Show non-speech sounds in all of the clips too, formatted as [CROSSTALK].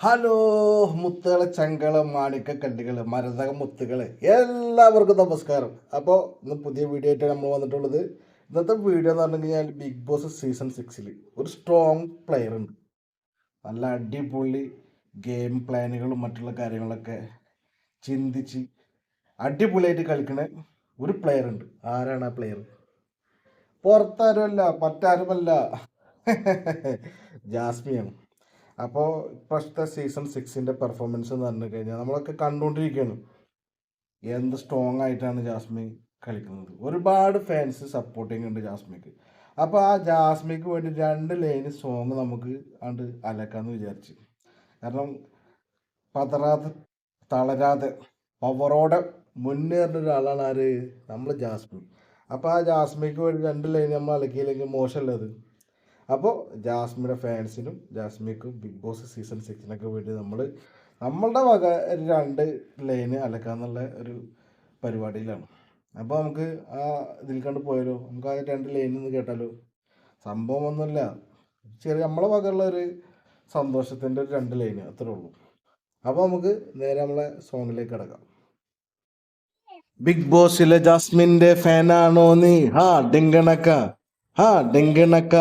Hello മുത്തുകളെ ചങ്കൾ മാണിക്ക കല്ലുകൾ മരതക മുത്തുകൾ എല്ലാവർക്കും നമസ്കാരം. അപ്പോൾ ഇന്ന് പുതിയ വീഡിയോ ആയിട്ട് നമ്മൾ വന്നിട്ടുള്ളത്. ഇന്നത്തെ വീഡിയോ എന്ന് പറഞ്ഞു കഴിഞ്ഞാൽ ബിഗ് ബോസ് സീസൺ സിക്സിൽ ഒരു സ്ട്രോങ് പ്ലെയർ ഉണ്ട്. നല്ല അടിപൊളി ഗെയിം പ്ലാനുകളും മറ്റുള്ള കാര്യങ്ങളൊക്കെ ചിന്തിച്ച് അടിപൊളിയായിട്ട് കളിക്കുന്ന ഒരു പ്ലെയർ ഉണ്ട്. ആരാണ് ആ പ്ലെയർ പുറത്താരുമല്ല മറ്റാരുമല്ല. [LAUGHS] ജാസ്മിയാണ്. അപ്പോൾ ഇപ്പോഴത്തെ സീസൺ സിക്സിന്റെ പെർഫോമൻസ് എന്ന് പറഞ്ഞു കഴിഞ്ഞാൽ നമ്മളൊക്കെ കണ്ടുകൊണ്ടിരിക്കുകയാണ് എന്ത് സ്ട്രോങ് ആയിട്ടാണ് ജാസ്മി കളിക്കുന്നത്. ഒരുപാട് ഫാൻസ് സപ്പോർട്ടിങ് ഉണ്ട് ജാസ്മിക്ക്. അപ്പോൾ ആ ജാസ്മിക്ക് വേണ്ടി രണ്ട് ലൈന് സോങ് നമുക്ക് അണ്ട് അലക്കാമെന്ന് വിചാരിച്ചു. കാരണം പതറാതെ തളരാതെ പവറോടെ മുന്നേറുന്ന ഒരാളാണ് ആര്? നമ്മൾ ജാസ്മി. അപ്പോൾ ആ ജാസ്മിക്ക് വേണ്ടി രണ്ട് ലൈൻ നമ്മൾ അലക്കിയില്ലെങ്കിൽ മോശമല്ലത് അപ്പോൾ ജാസ്മിയുടെ ഫാൻസിനും ജാസ്മിക്കും ബിഗ് ബോസ് സീസൺ സിക്സിനൊക്കെ വേണ്ടി നമ്മൾ നമ്മളുടെ വക രണ്ട് ലൈന് അലക്കാന്നുള്ള ഒരു പരിപാടിയിലാണ്. അപ്പോൾ നമുക്ക് ആ ഇതിൽ കണ്ട് പോയാലോ? നമുക്ക് ആ രണ്ട് ലൈനിൽ കേട്ടാലോ? സംഭവം ഒന്നുമില്ല. ചെറിയ നമ്മളെ വകയുള്ള ഒരു സന്തോഷത്തിന്റെ ഒരു രണ്ട് ലൈന് അത്രേ ഉള്ളൂ. അപ്പോൾ നമുക്ക് നേരെ നമ്മളെ സോങ്ങിലേക്ക് കിടക്കാം. ബിഗ് ബോസിലെ ജാസ്മിന്റെ ഫാനാണോ നീ? ഹാ ഡിങ്കണക്ക. ഹാ ഡിങ്കണക്ക.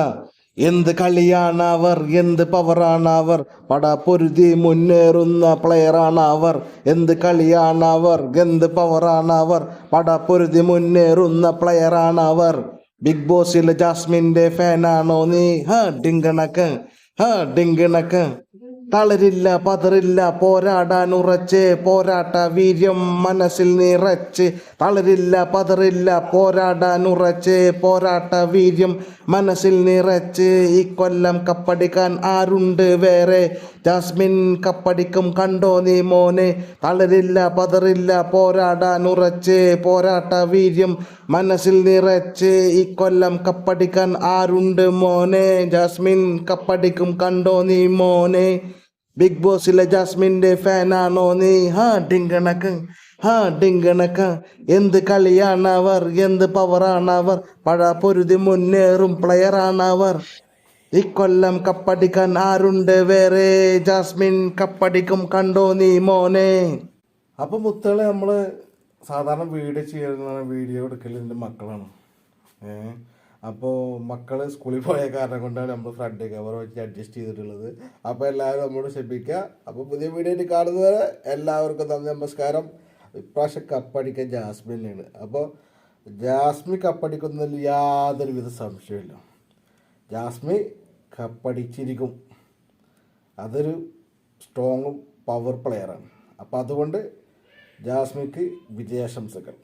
എന്ത് കളിയാണ് അവർ എന്ത് പവറാണ് അവർ പട പൊരുതി മുന്നേറുന്ന പ്ലെയറാണ് അവർ എന്ത് കളിയാണ് അവർ എന്ത് പവറാണ് അവർ പട പൊരുതി മുന്നേറുന്ന പ്ലെയറാണ് അവർ ബിഗ് ബോസിലെ ജാസ്മിന്റെ ഫാനാണോ നീ? ഹാ ഡിങ്കണക്ക്. ഹാ ഡിങ്കണക്ക. തളരില്ല പതറില്ല പോരാടാൻ ഉറച്ച് പോരാട്ട വീര്യം മനസ്സിൽ നിറച്ച്. തളരില്ല പതറില്ല പോരാടാൻ ഉറച്ച് പോരാട്ട വീര്യം മനസ്സിൽ നിറച്ച്. ഈ കൊല്ലം കപ്പടിക്കാൻ ആരുണ്ട് വേറെ? ജാസ്മിൻ കപ്പടിക്കും കണ്ടോ നീ മോനെ? തളരില്ല പതറില്ല പോരാടാൻ ഉറച്ച് പോരാട്ട വീര്യം മനസ്സിൽ നിറച്ച്. ഈ കൊല്ലം കപ്പടിക്കാൻ ആരുണ്ട് മോനെ? ജാസ്മിൻ കപ്പടിക്കും കണ്ടോ നീ മോനെ? ബിഗ് ബോസിലെ ജാസ്മിന്റെ ഫാനാണോ നീ? ഹാ ഡിങ്കണക്ക്. ഹാ ഡിങ്കണക്ക. എന്ത് കളിയാണ് അവർ എന്ത് പവറാണ് അവർ പഴ പൊരുതി മുന്നേറും പ്ലെയറാണ് അവർ ഇക്കൊല്ലം കപ്പടിക്കാൻ ആരുണ്ട് വേറെ? ജാസ്മിൻ കപ്പടിക്കും കണ്ടോ നീ മോനെ? അപ്പൊ മുത്തുകളെ നമ്മൾ സാധാരണ വീഡിയോ ചെയ്യുന്ന വീഡിയോ എടുക്കലിന്റെ മക്കളാണ്. ഏഹ് അപ്പോൾ മക്കൾ സ്കൂളിൽ പോയ കാരണം കൊണ്ടാണ് നമ്മൾ ഫ്രണ്ട് കവർ വെച്ച് അഡ്ജസ്റ്റ് ചെയ്തിട്ടുള്ളത്. അപ്പോൾ എല്ലാവരും നമ്മളോട് ക്ഷമിക്കുക. അപ്പോൾ പുതിയ വീഡിയോ ആയിട്ട് കാണുന്നവരെ എല്ലാവർക്കും നന്ദി നമസ്കാരം. ഇപ്രാവശ്യം കപ്പടിക്കാൻ ജാസ്മിനാണ് അപ്പോൾ ജാസ്മി കപ്പടിക്കുന്നതിൽ യാതൊരു വിധ സംശയമില്ല ജാസ്മി കപ്പടിച്ചിരിക്കും അതൊരു സ്ട്രോങ്ങും പവർ പ്ലെയറാണ് അപ്പോൾ അതുകൊണ്ട് ജാസ്മിക്ക് വിജയാശംസകൾ.